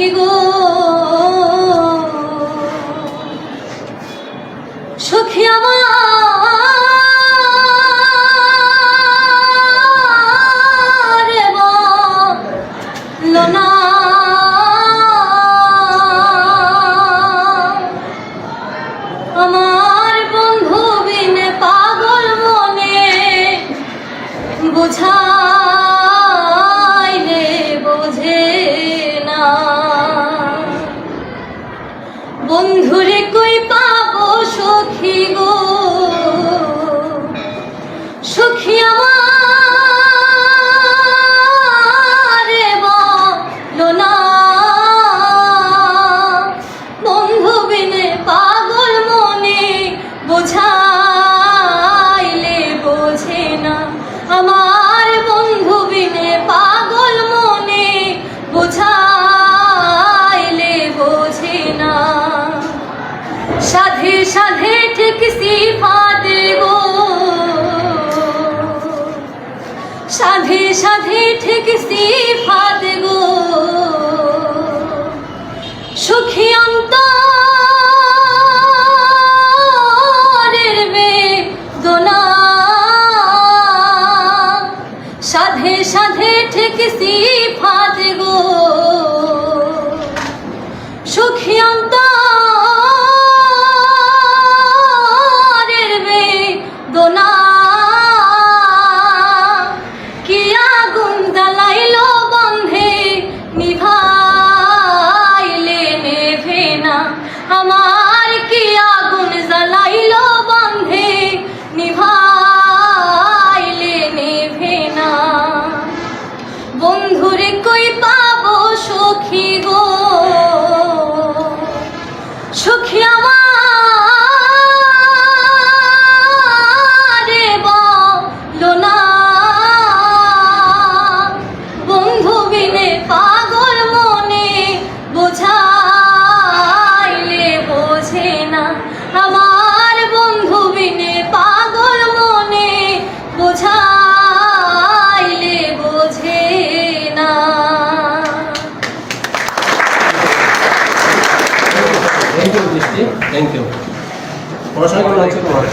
সখী গো। সখী আমার লোনা সখী আমার বলো না বন্ধু বিনে পাগল মনে বোঝাইলে বোঝে না। আমার বন্ধু বিনে পাগল মনে বোঝাইলে বোঝে না। সাধে সাধে ঠিক সিফাতে গো সাধে সাধে ঠিক সিফাত গো। সুখী অন্তরের সাধে সাধে ঠিক সিফাত সখী পাগল মনে বোঝাইলে বোঝে না। আমার দৃষ্টি। থ্যাংক ইউ পড়াশোনা কেমন হচ্ছে তোমার?